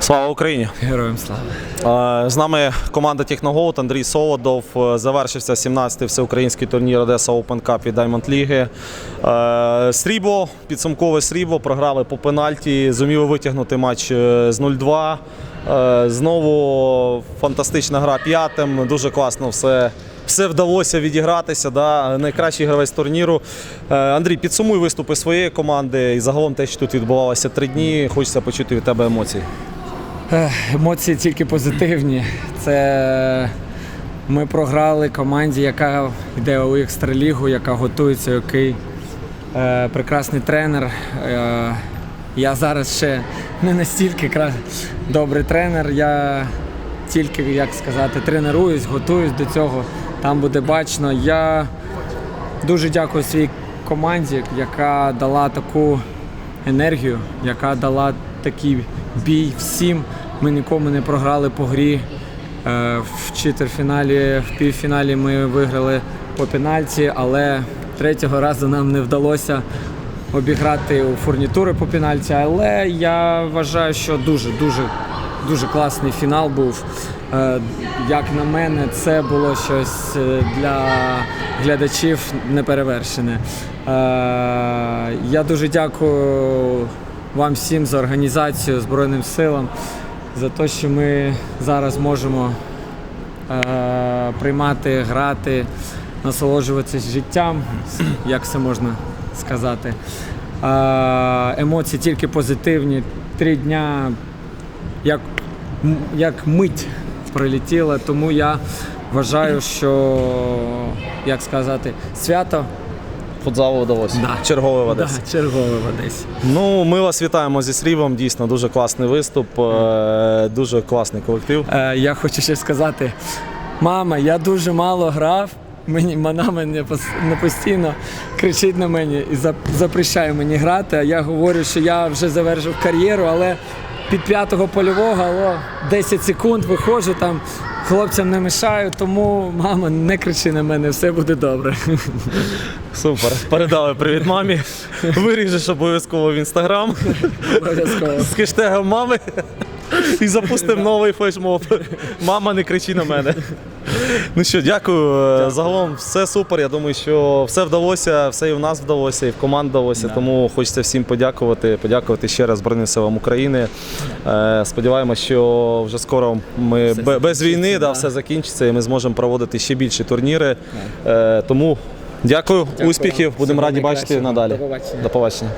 Слава Україні! Героям слава. З нами команда Техногоут Андрій Солодов. Е, Завершився 17-й всеукраїнський турнір Одеса Open Cup від Diamond Ліги. Е, Срібло, підсумкове срібло, програли по пенальті, зуміли витягнути матч е, з 0-2. Е, Знову фантастична гра п'ятим. Дуже класно все. Все вдалося відігратися. Да? Найкращий гравець турніру. Андрій, підсумуй виступи своєї команди і загалом те, що тут відбувалося три дні. Хочеться почути від тебе емоції. Емоції тільки позитивні. Це ми програли команді, яка йде у екстралігу, яка готується, який е, прекрасний тренер. Е, я зараз ще не настільки кра- добрий тренер. Я тільки, як сказати, тренуюсь, готуюсь до цього. Там буде бачно. Я дуже дякую своїй команді, яка дала таку енергію, яка дала такий бій всім. Ми нікому не програли по грі. Е, В четвертьфіналі, в півфіналі ми виграли по пенальті, але третього разу нам не вдалося обіграти у фурнітури по пенальті. Але я вважаю, що дуже дуже класний фінал був. Е, Як на мене, це було щось е, для глядачів неперевершене. Я дуже дякую вам всім за організацію Збройним силам, за те, що ми зараз можемо е, приймати, грати, насолоджуватися життям, як це можна сказати. Е, Емоції тільки позитивні. Три дня як, як мить пролетіла, тому я вважаю, що як сказати, свято Футзалу вдалося. Да. Чергове в Одесі. да, чергове в Одесі. Ну, ми вас вітаємо зі срібом. Дійсно, дуже класний виступ, е, дуже класний колектив. Е, я хочу ще сказати: мама, я дуже мало грав. Мені вона мене не постійно кричить на мене і зап- запрещає мені грати. А я говорю, що я вже завершив кар'єру, але під п'ятого польового алло, 10 секунд виходжу там, хлопцям не мішаю, тому мама, не кричи на мене, все буде добре. Супер. Передали привіт мамі. Виріжеш обов'язково в інстаграм Обов'язково. з хештегом мами. І запустимо новий флешмоб. Мама, не кричи на мене. Ну що, дякую. Загалом все супер. Я думаю, що все вдалося, все і в нас вдалося, і в команд вдалося. Тому хочеться всім подякувати. Подякувати ще раз Збройним силам України. Е, Сподіваємося, що вже скоро ми Все без війни да, все закінчиться і ми зможемо проводити ще більші турніри. Е, Тому дякую, Дякую. успіхів. Будемо раді бачити надалі. До побачення. До побачення.